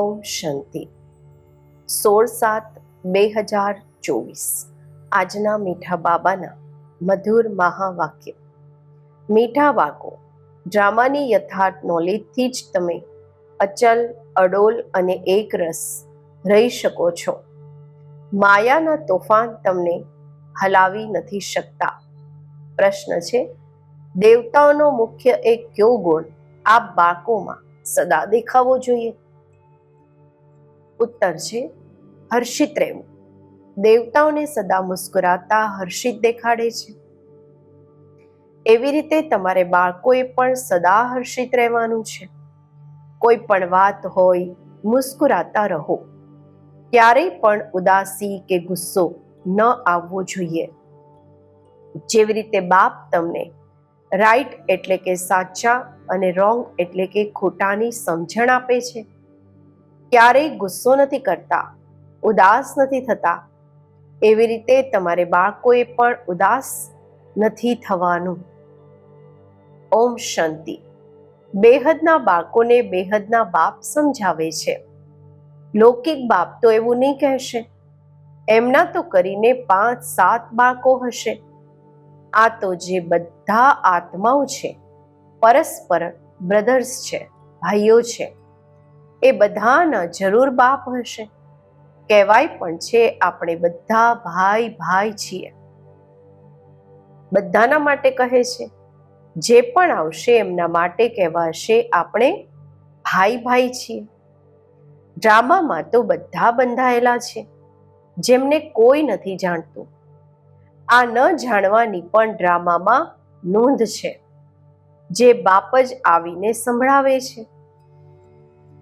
ઓમ શાંતિ. સોળ સાત બે હજાર ચોવીસ. આજના મીઠા બાબાના મધુર મહાવાક્ય. મીઠા વાકો. ડ્રામાની યથાર્થ નોલેજથી જ તમે અચલ, અડોલ અને એકરસ રહી શકો છો. માયાના તોફાન તમને હલાવી નથી શકતા. પ્રશ્ન છે, દેવતાઓનો મુખ્ય એક કયો ગુણ આ બાળકોમાં સદા દેખાવો જોઈએ? ઉત્તર છે, હર્ષિત રહેવું. દેવતાઓને સદા મુસ્કુરાતા હર્ષિત દેખાડે છે. એવી રીતે તમારે બાળકોએ પણ સદા હર્ષિત રહેવાનું છે. કોઈ પણ વાત હોય, મુસ્કુરાતા રહો. ક્યારેય પણ ઉદાસી કે ગુસ્સો ન આવવો જોઈએ. જેવી રીતે બાપ તમને રાઈટ એટલે કે સાચા અને રોંગ એટલે કે ખોટાની સમજણ આપે છે. ક્યારેય ગુસ્સો નથી કરતા, ઉદાસ નથી થતા. એવી રીતે તમારે બાળકોએ પણ ઉદાસ નથી થવાનું. ઓમ શાંતિ. બેહદના બાળકોને બેહદના બાપ સમજાવે છે. લૌકિક બાપ તો એવું નહીં કહેશે. એમના તો કરીને પાંચ સાત બાળકો હશે. આ તો જે બધા આત્માઓ છે, પરસ્પર બ્રધર્સ છે, ભાઈઓ છે. એ બધાના જરૂર બાપ હશે. કહેવાય પણ છે આપણે બધા ભાઈ ભાઈ છીએ. બધાના માટે કહે છે, જે પણ આવશે એમના માટે કહેવાશે આપણે ભાઈ ભાઈ છીએ. ડ્રામામાં તો બધા બંધાયેલા છે, જેમને કોઈ નથી જાણતું. આ ન જાણવાની પણ ડ્રામામાં નોંધ છે, જે બાપ જ આવીને સંભળાવે છે.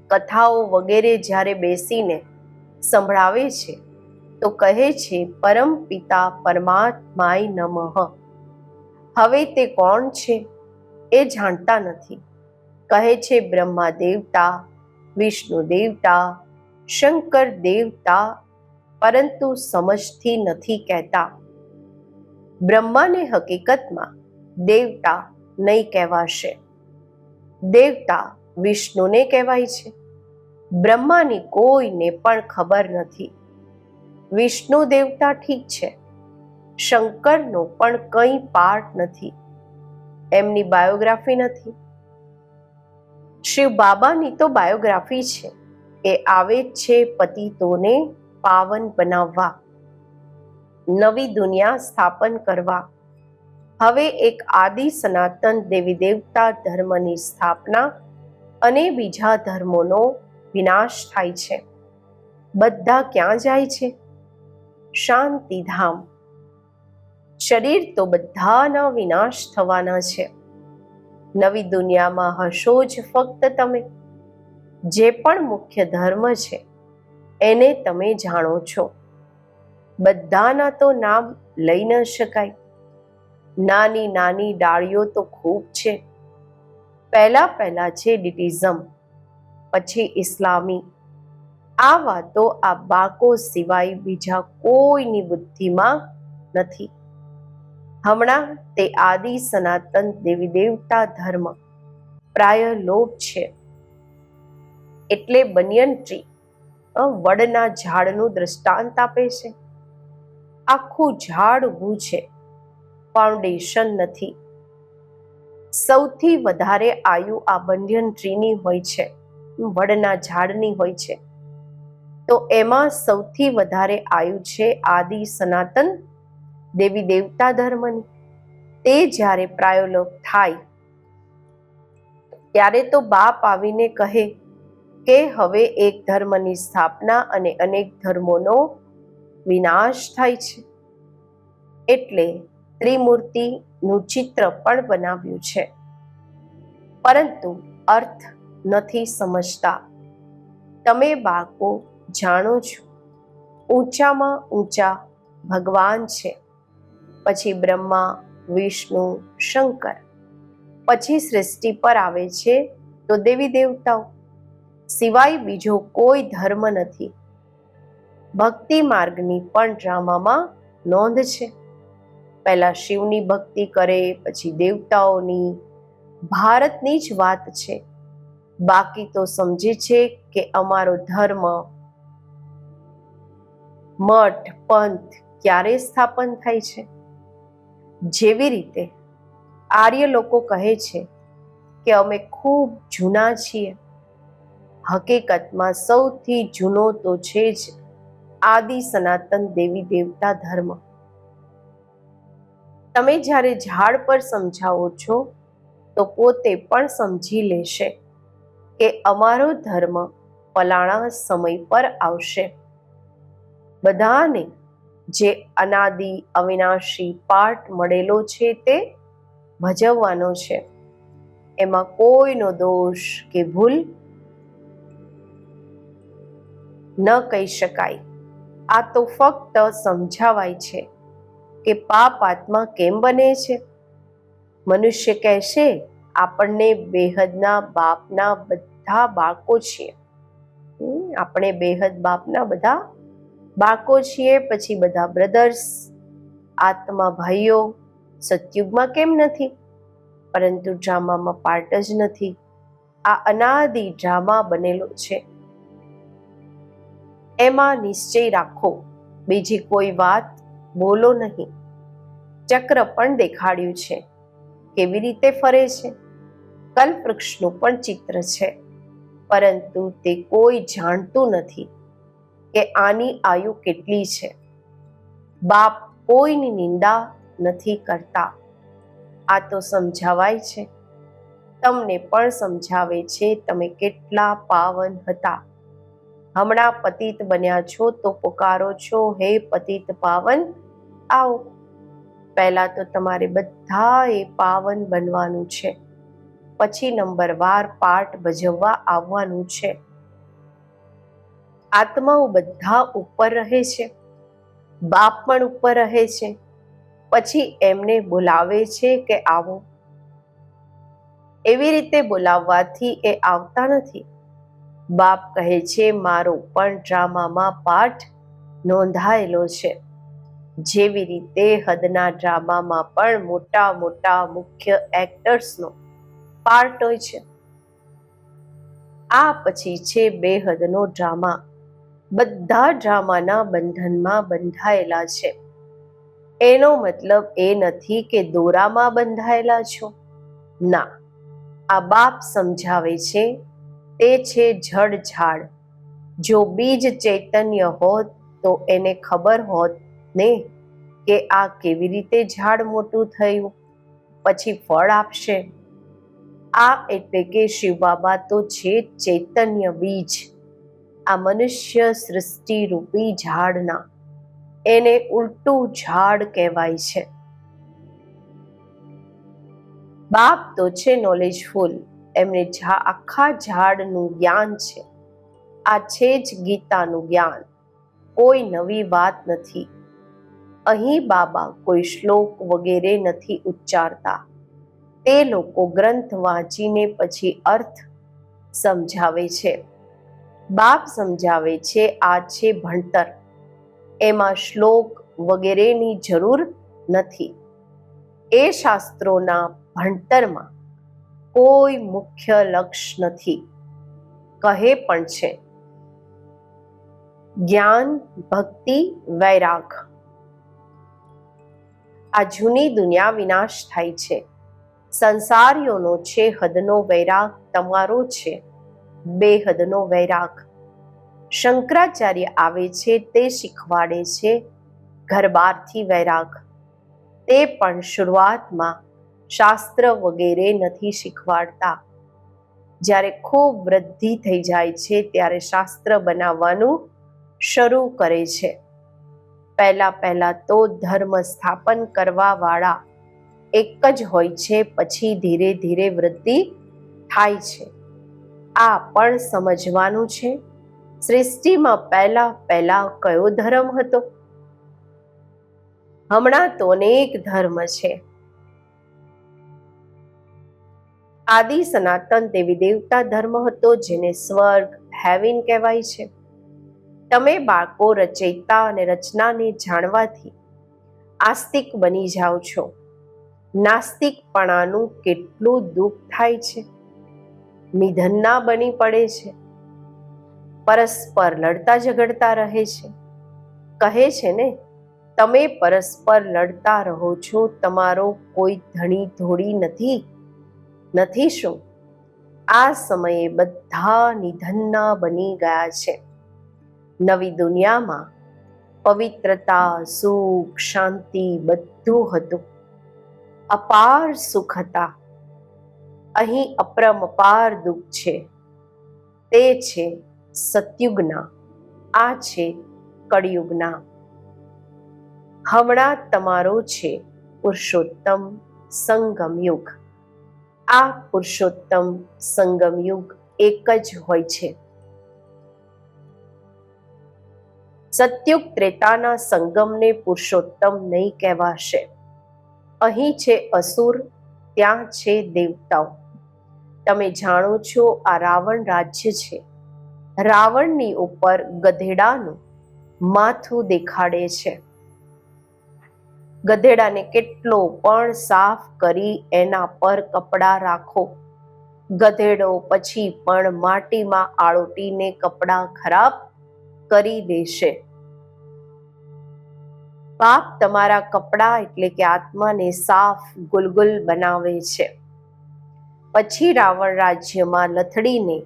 કથાઓ વગેરે જ્યારે બેસીને સંભળાવે છે, તો કહે છે, પરમ પિતા પરમાત્માય નમઃ. હવે તે કોણ છે એ જાણતા નથી. કહે છે, બ્રહ્મા દેવતા, વિષ્ણુ દેવતા, શંકર દેવતા, પરંતુ સમજથી નથી કહેતા. બ્રહ્માને હકીકતમાં દેવતા નહીં કહેવાશે. દેવતા વિષ્ણુને કહેવાય છે. બ્રહ્માની કોઈને પણ ખબર નથી. વિષ્ણુ દેવતા ઠીક છે. શંકરનો પણ કંઈ પાર્ટ નથી. એમની બાયોગ્રાફી નથી. શિવ બાબાની તો બાયોગ્રાફી છે. એ આવે છે પતિતોને પાવન બનાવવા. નવી દુનિયા સ્થાપન કરવા. હવે એક આદિ સનાતન દેવી દેવતા ધર્મની સ્થાપના અને બીજા ધર્મોનો વિનાશ થાય છે. બધા ક્યાં જાય છે? શાંતિધામ. શરીર તો બધાના વિનાશ થવાના છે. નવી દુનિયામાં હશો જ ફક્ત તમે. જે પણ મુખ્ય ધર્મ છે, એને તમે જાણો છો. બધાના તો નામ લઈ ન શકાય. નાની નાની ડાળીઓ તો ખૂબ છે. પહેલા પહેલા છે ડિટિઝમ. પછી ઇસ્લામી. આ વાતો આ બાકો સિવાય બીજા કોઈની બુદ્ધિમાં નથી. હમણાં તે આદિ સનાતન દેવી દેવતા ધર્મ. પ્રાય લોપ છે. એટલે બનિયન ટ્રી વડના ઝાડનું દ્રષ્ટાંત આપે છે. આખું ઝાડ ઊભું છે, ફાઉન્ડેશન નથી. સૌથી વધારે આયુ આ બંધ્યન ટ્રીની હોય છે. વડના ઝાડની હોય છે. તો એમાં સૌથી વધારે આયુ છે આદિ સનાતન દેવી દેવતા ધર્મની. તે જ્યારે પ્રાયોલોક થાય, ત્યારે તો બાપ આવીને કહે કે હવે એક ધર્મની સ્થાપના અને અનેક ધર્મોનો વિનાશ થાય છે. એટલે ત્રિમૂર્તિનું ચિત્ર પણ બનાવ્યું છે. પરંતુ અર્થ નથી સમજતા. તમે બાળકો જાણો છો, ઊંચામાં ઊંચા ભગવાન છે. પછી બ્રહ્મા, વિષ્ણુ, શંકર. પછી સૃષ્ટિ પર આવે છે તો દેવી દેવતાઓ. સિવાય બીજો કોઈ ધર્મ નથી. ભક્તિ માર્ગની પણ ડ્રામામાં નોંધ છે. પહેલા શિવની ભક્તિ કરે, પછી દેવતાઓની. ભારતની જ વાત છે. બાકી તો સમજે છે કે અમારો ધર્મ મઠ, પંથ ક્યારે સ્થાપન થાય છે? જેવી રીતે આર્ય લોકો કહે છે કે અમે ખૂબ જૂના છીએ. હકીકતમાં સૌથી જૂનો તો છે જ આદિ સનાતન દેવી દેવતા ધર્મ. તમે જ્યારે ઝાડ પર સમજાવો છો, તો પોતે પણ સમજી લેશે. કે અમારો ધર્મ પલાણા સમય પર આવશે. બધાને જે અનાદિ, અવિનાશી પાઠ મળેલો છે તે ભજવવાનો છે. એમાં કોઈનો દોષ કે ભૂલ ન કહી શકાય. આ તો ફક્ત સમજાવાય છે કે પાપ આત્મા કેમ બને છે? મનુષ્ય કહેશે આપણને બેહદના બાપના બધા બાળકો છીએ. આપણે બેહદ બાપના બધા બાળકો છીએ, પછી બધા બ્રધર્સ આત્મા ભાઈઓ, સતયુગમાં કેમ નથી? પરંતુ ડ્રામામાં પાર્ટ જ નથી. આ અનાદિ ડ્રામા બનેલો છે. એમાં નિશ્ચય રાખો, બીજી કોઈ વાત બોલો નહીં. ચક્ર પણ દેખાડ્યું છે. કેવી રીતે ફરે છે? કલ્પવૃક્ષનું પણ ચિત્ર છે. પરંતુ તે કોઈ જાણતું નથી કે આની આયુ કેટલી છે. બાપ કોઈની નિંદા નથી કરતા. આ તો સમજાવાય છે. તમને પણ સમજાવે છે તમે કેટલા પાવન હતા. હમણાં પતિત બન્યા છો તો પુકારો છો, હે પતિત પાવન, આવો. પહેલા તો તમારે બધા એ પાવન બનવાનું છે. પછી નંબરવાર પાઠ ભજવવા આવવાનું છે. આત્માઓ બધા ઉપર રહે છે. બાપ પણ ઉપર રહે છે. પછી એમને બોલાવે છે કે આવો. એવી રીતે બોલાવવાથી એ આવતા નથી. બાપ કહે છે, મારો પણ ડ્રામામાં પાઠ નોંધાયેલો છે. જેવી રીતે હદના ડ્રામામાં પણ મોટા મોટા મુખ્ય એક્ટર્સનો પાર્ટ હોય છે. આ પછી છે બેહદનો ડ્રામા. બધા ડ્રામાના બંધનમાં બંધાયેલા છે. એનો મતલબ એ નથી કે દોરામાં બંધાયેલા છો. ના, આ બાપ સમજાવે છે, તે છે જડ ઝાડ. જો બીજ ચૈતન્ય હોત તો એને ખબર હોત ને કે આ કેવી રીતે ઝાડ મોટું થયું. પછી ફળ આપશે. આ એટલે કે શિવ બાબા તો છે ચૈતન્ય બીજ. આ મનુષ્ય સૃષ્ટિ રૂપી ઝાડના. એને ઉલટું ઝાડ કહેવાય છે. બાપ તો છે નોલેજફુલ એમને આખા ઝાડનું જ્ઞાન છે. આ છે જ ગીતાનું જ્ઞાન. કોઈ નવી વાત નથી. અહીં બાબા કોઈ શ્લોક વગેરે નથી ઉચ્ચારતા. તે લોકો ગ્રંથ વાંચીને પછી અર્થ સમજાવે છે. બાપ સમજાવે છે, આ છે ભણતર. એમાં શ્લોક વગેરેની જરૂર નથી. એ શાસ્ત્રોના ભણતરમાં કોઈ મુખ્ય લક્ષ્ય નથી. કહે પણ છે, જ્ઞાન, ભક્તિ, વૈરાગ. આ જૂની દુનિયા વિનાશ થાય છે. સંસારીઓનો છે હદનો વૈરાગ તમારો છે, બેહદનો વૈરાગ. શંકરાચાર્ય આવે છે તે શીખવાડે છે ઘરબારથી વૈરાગ. તે પણ શરૂઆતમાં શાસ્ત્ર વગેરે નથી શીખવાડતા. જ્યારે ખૂબ વૃદ્ધિ થઈ જાય છે ત્યારે શાસ્ત્ર બનાવવાનું શરૂ કરે છે. પહેલા પહેલા તો ધર્મ સ્થાપન કરવા વાળા એક જ હોય છે, પછી ધીરે ધીરે વૃદ્ધિ થાય છે. આ પણ સમજવાનું છે. સૃષ્ટિમાં પહેલા પહેલા કયો ધર્મ હતો? હમણાં તો અનેક ધર્મ છે. આદિ સનાતન દેવી દેવતા ધર્મ હતો, જેને સ્વર્ગ, હેવિન કહેવાય છે. તમે બાળકો રચયિતા અને રચનાને જાણવાથી આસ્તિક બની જાઓ છો. નાસ્તિકપણાનું કેટલું દુઃખ થાય છે? નિધનના બની પડે છે. પરસ્પર લડતા ઝઘડતા રહે છે. કહે છે ને, તમે પરસ્પર લડતા રહો છો, તમારો કોઈ ધણી ધોડી નથી. નથી શું? આ સમયે બધા નિધનના બની ગયા છે. નવી દુનિયામાં પવિત્રતા, સુખ, શાંતિ બધું હતું. અપાર સુખ હતા. અહીં અપરમપાર દુઃખ છે. તે છે સતયુગના, આ છે કળિયુગના. હમણાં તમારો છે પુરુષોત્તમ સંગમ યુગ. આ પુરુષોત્તમ સંગમ યુગ એક જ હોય છે. સત્યુગ ત્રેતાના સંગમને પુરુષોત્તમ નહીં કહેવાશે. અહીં છે અસુર, ત્યાં છે દેવતાઓ. તમે જાણો છો આ રાવણ રાજ્ય છે. રાવણની ઉપર ગધેડાનું માથું દેખાડે છે. ગધેડાને કેટલો પણ સાફ કરી એના પર કપડાં રાખો. ગધેડો પછી પણ માટીમાં આળોટીને કપડાં ખરાબ કરી દેશે. પાપ તમારા કપડાં એટલે કે આત્માને સાફ ગુલગુલ બનાવે છે. પછી રાવણ રાજ્યમાં લથડીને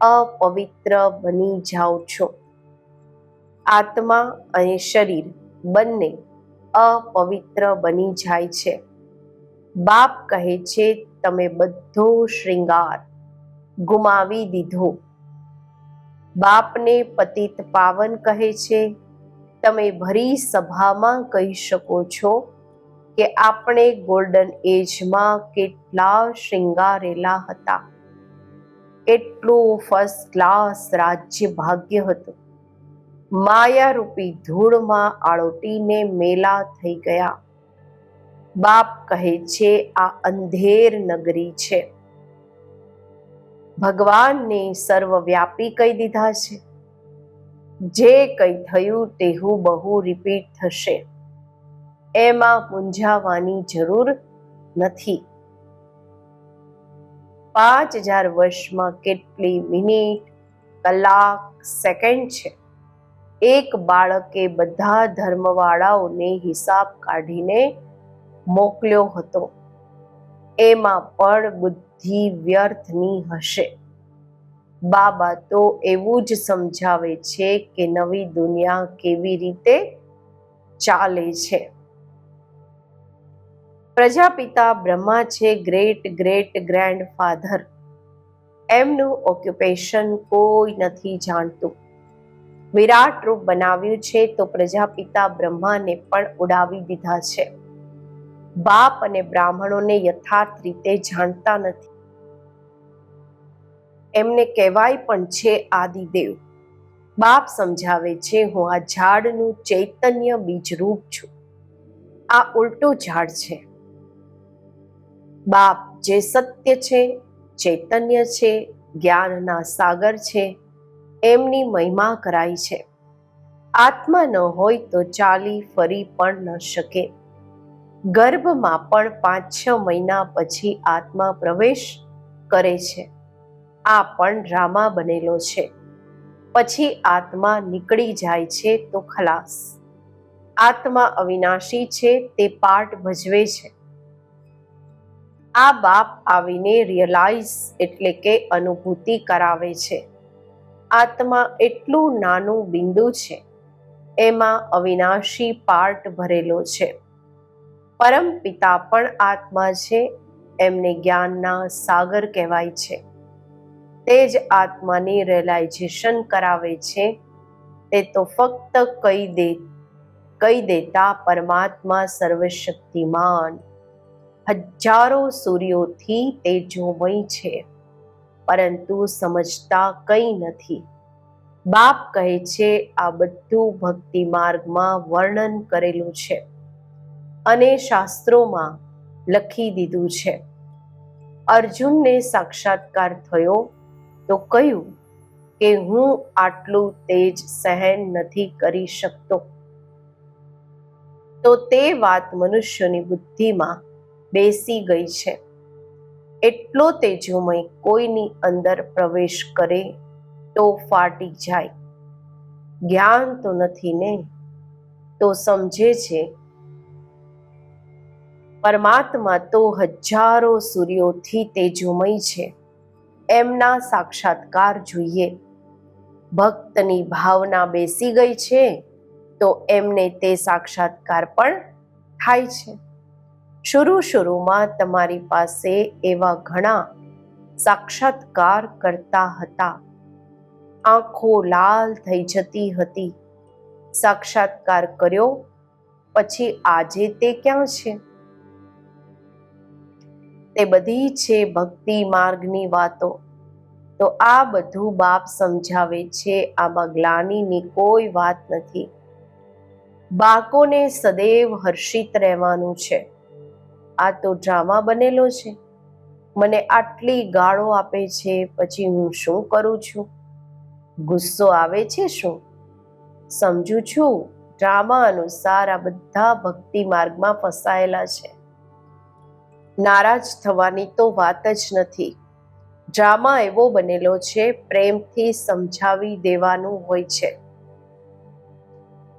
અપવિત્ર બની જાઓ છો. આત્મા અને શરીર બંને અપવિત્ર બની જાય છે. બાપ કહે છે, તમે બધો શ્રૃંગાર ગુમાવી દીધો. બાપને પતિત પાવન કહે છે તમે ભરી સભામાં કહી શકો છો કે આપણે ગોલ્ડન એજમાં કેટલા શૃંગારેલા હતા. એટલું ફર્સ્ટ ક્લાસ રાજ્ય ભાગ્ય હતું. માયારૂપી ધૂળમાં આળોટીને મેલા થઈ ગયા. બાપ કહે છે, આ અંધેર નગરી છે. ભગવાનને સર્વવ્યાપી કહી દીધા છે. જે કંઈ થયું તેવું બહુ રિપીટ થશે. એમાં મૂંઝાવાની જરૂર નથી. પાંચ હજાર વર્ષમાં કેટલી મિનિટ, કલાક, સેકન્ડ છે? એક બાળકે બધા ધર્મવાળાઓને હિસાબ કાઢીને મોકલ્યો હતો. એમાં પણ બુદ્ધિ વ્યર્થની હશે. બાબા તો એવું જ સમજાવે છે કે નવી દુનિયા કેવી રીતે ચાલે છે. પ્રજાપિતા બ્રહ્મા છે ગ્રેટ ગ્રેટ ગ્રેન્ડ ફાધર એમનું ઓક્યુપેશન કોઈ નથી જાણતું. વિરાટ રૂપ બનાવ્યું છે તો પ્રજાપિતા બ્રહ્માને પણ ઉડાવી દીધા છે. બાપ અને બ્રાહ્મણોને યથાર્થ રીતે જાણતા નથી. એમને કહેવાય પણ છે આદિદેવ. બાપ સમજાવે છે, હું આ ઝાડનું ચૈતન્ય બીજરૂપ છું. આ ઉલટું ઝાડ છે. બાપ જે સત્ય છે, ચૈતન્ય છે, જ્ઞાનના સાગર છે, એમની મહિમા કરાઈ છે. આત્મા ન હોય તો ચાલી ફરી પણ ન શકે. ગર્ભમાં પણ પાંચ છ મહિના પછી આત્મા પ્રવેશ કરે છે. આ પણ ડ્રામા બનેલો છે. પછી આત્મા નીકળી જાય છે તો ખલાસ. આત્મા અવિનાશી છે તે પાઠ ભજવે છે. આ બાપ આવીને રિયલાઇઝ એટલે કે અનુભૂતિ કરાવે છે. આત્મા એટલું નાનું બિંદુ છે. એમાં અવિનાશી પાર્ટ ભરેલો છે. પરમ પિતા પણ આત્મા છે. એમને જ્ઞાનના સાગર કહેવાય છે. તે જ આત્માની રિયલાઇઝેશન કરાવે છે. તે તો ફક્ત કહી દે, કહી દેતા પરમાત્મા સર્વશક્તિમાન. હજારો સૂર્યોથી તે તેજોમય છે, પરંતુ સમજતા કંઈ નથી. બાપ કહે છે, આ બધું ભક્તિ માર્ગમાં વર્ણન કરેલું છે અને શાસ્ત્રોમાં લખી દીધું છે. અર્જુનને સાક્ષાત્કાર થયો તો કહ્યું કે હું આટલું તેજ સહન નથી કરી શકતો. તો તે વાત મનુષ્યની બુદ્ધિમાં બેસી ગઈ છે. એટલો તેજોમય કોઈની અંદર પ્રવેશ કરે તો ફાટી જાય. જ્ઞાન તો નથી ને? તો સમજે છે. પરમાત્મા તો હજારો સૂર્યોથી તેજોમય છે. એમના સાક્ષાત્કાર જોઈએ. ભક્તની ભાવના બેસી ગઈ છે, તો એમને તે સાક્ષાત્કાર પણ થાય છે. શરૂ શરૂમાં તમારી પાસે એવા ઘણા સાક્ષાત્કાર કરતા હતા. આંખો લાલ થઈ જતી હતી. સાક્ષાત્કાર કર્યો, પછી આજે તે ક્યાં છે? તે બધી છે ભક્તિ માર્ગની વાતો. તો આ બધું બાપ સમજાવે છે, આમાં ગ્લાનીની કોઈ વાત નથી. બાળકોને સદૈવ હર્ષિત રહેવાનું છે. આ તો ડ્રામા બનેલો છે. મને આટલી ગાળો આપે છે, પછી હું શું કરું છું? ગુસ્સો આવે છે શું? સમજુ છું, ડ્રામા અનુસાર આ બધા ભક્તિ માર્ગમાં ફસાયેલા છે. નારાજ થવાની તો વાત જ નથી. ડ્રામા એવો બનેલો છે, પ્રેમથી સમજાવી દેવાનું હોય છે.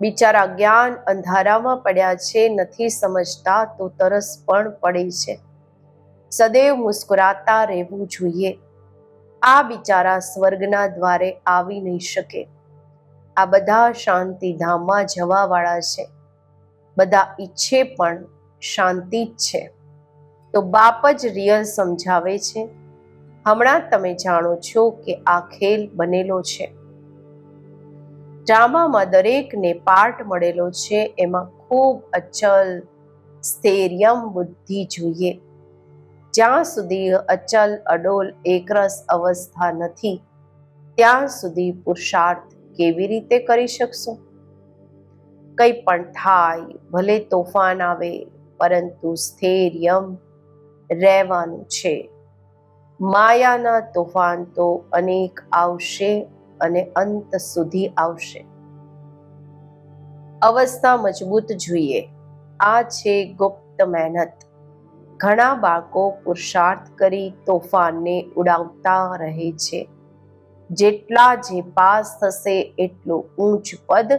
બિચારા જ્ઞાન અંધારામાં પડ્યા છે, નથી સમજતા તો તરસ પણ પડે છે. સદૈવ મુસ્કુરાતા રહેવું જોઈએ. આ બિચારા સ્વર્ગના દ્વારે આવી નહીં શકે. આ બધા શાંતિધામમાં જવાવાળા છે. બધા ઈચ્છે પણ શાંતિ જ છે. તો બાપ જ રિયલ સમજાવે છે. હમણાં તમે જાણો છો કે આ ખેલ બનેલો છે. ડ્રામામાં દરેકને પાર્ટ મળેલો છે, એમાં ખૂબ અચલ સ્થૈર્યમ બુદ્ધિ જોઈએ. જ્યાં સુધી અચલ અડોલ એકરસ અવસ્થા નથી, ત્યાં સુધી પુરુષાર્થ કેવી રીતે કરી શકશો? કંઈ પણ થાય, ભલે તોફાન આવે, પરંતુ સ્થૈર્યમ રહેવાનું છે. માયાના તોફાન તો અનેક આવશે અને અંત સુધી આવશે. અવસ્થા મજબૂત જોઈએ. આ છે ગુપ્ત મહેનત. ઘણા બાળકો પુરુષાર્થ કરી તોફાનને ઉડાવતા રહે છે. જેટલા જે પાસ થશે એટલું ઊંચ પદ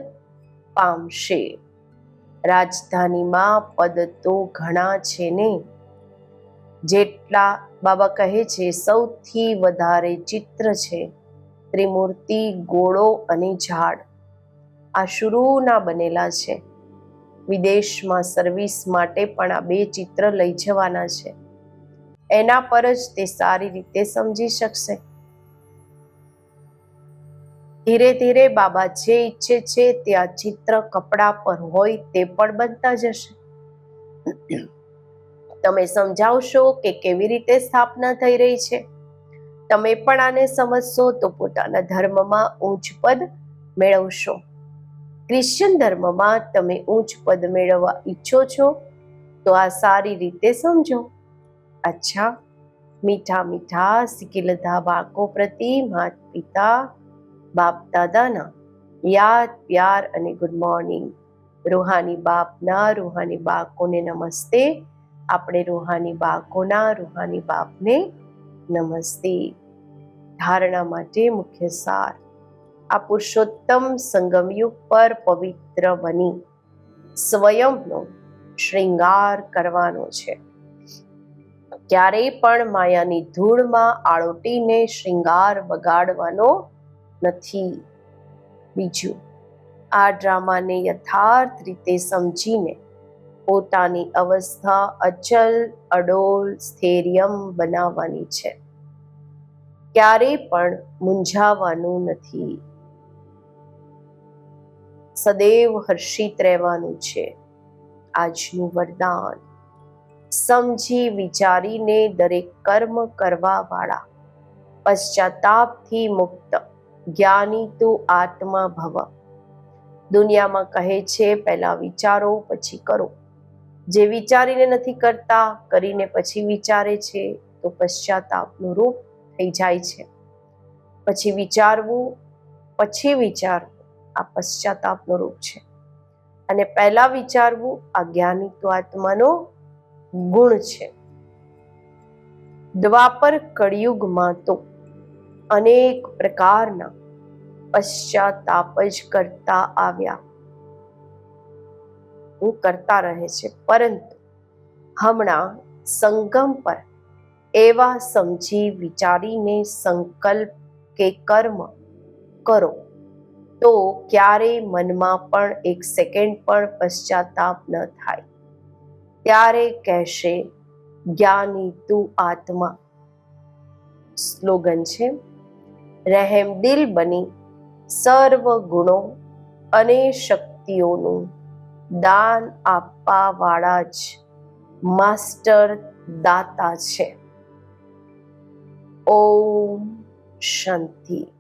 પામશે. રાજધાનીમાં પદ તો ઘણા છે ને? જેટલા બાબા કહે છે, સૌથી વધારે ચિત્ર છે ત્રિમૂર્તિ, ગોળો અને ઝાડ. આ શુરૂના બનેલા છે. વિદેશમાં સર્વિસ માટે પણ આ બે ચિત્ર લઈ જવાના છે. એના પર જ તે સારી રીતે સમજી શકશે. ધીરે ધીરે બાબા જે ઈચ્છે છે તે આ ચિત્ર કપડા પર હોય તે પણ બનતા જશે. તમે સમજાવશો કે કેવી રીતે સ્થાપના થઈ રહી છે? તમે પણ આને સમજશો તો પોતાના ધર્મમાં ઊંચ પદ મેળવશો. ક્રિશ્ચિયન ધર્મમાં તમે ઊંચ પદ મેળવવા ઈચ્છો છો તો આ સારી રીતે સમજો. અચ્છા, મીઠા મીઠા લધા બાળકો પ્રતિ માત પિતા, બાપ દાદાના. યાદ, પ્યાર અને ગુડ મોર્નિંગ. રૂહાની બાપના, રૂહાની બાળકોને નમસ્તે. આપણે રૂહાની બાકોના રૂહાની બાપને નમસ્તે. ધારણા માટે મુખ્ય સાર, આ પુરુષોત્તમ સંગમયુગ પર પવિત્ર બની, સ્વયંનો શ્રૃંગાર કરવાનો છે. ક્યારેય પણ માયાની ધૂળમાં આળોટીને શ્રૃંગાર બગાડવાનો નથી. બીજું, આ ડ્રામાને યથાર્થ રીતે સમજીને પોતાની અવસ્થા અચલ, અડોલ, સ્થૈર્યમ બનાવવાની છે. ક્યારેય પણ મૂંઝાવાનું નથી. સદૈવ હર્ષિત રહેવાનું છે. આજનું વરદાન. સમજી વિચારીને દરેક કર્મ કરવા વાળા પશ્ચાતાપથી મુક્ત જ્ઞાની તું આત્મા ભવ. દુનિયામાં કહે છે, પહેલા વિચારો, પછી કરો. જે વિચારીને નથી કરતા, કરીને પછી વિચારે છે, તો પશ્ચાતાપનું રૂપ થઈ જાય છે. પછી વિચારવું પછી વિચારવું, આ પશ્ચાતાપનું રૂપ છે. અને પહેલા વિચારવું આ જ્ઞાની તો આત્માનો ગુણ છે. દ્વાપર કળિયુગમાં તો અનેક પ્રકારના પશ્ચાતાપ જ કરતા આવ્યા. કરતા રહે છે. પરંતુ હમણાં સંગમ પર એવા સમજી વિચારીને સંકલ્પ કે કર્મ કરો, તો ક્યારેય મનમાં પણ એક સેકન્ડ પણ પશ્ચાતાપ ન થાય. ત્યારે કહેશે, જ્ઞાની તું આત્મા. સ્લોગન છે, રહેમ દિલ બની સર્વ ગુણો અને શક્તિઓનું દાન આપવાવાળા જ માસ્ટર દાતા છે. ઓમ શાંતિ.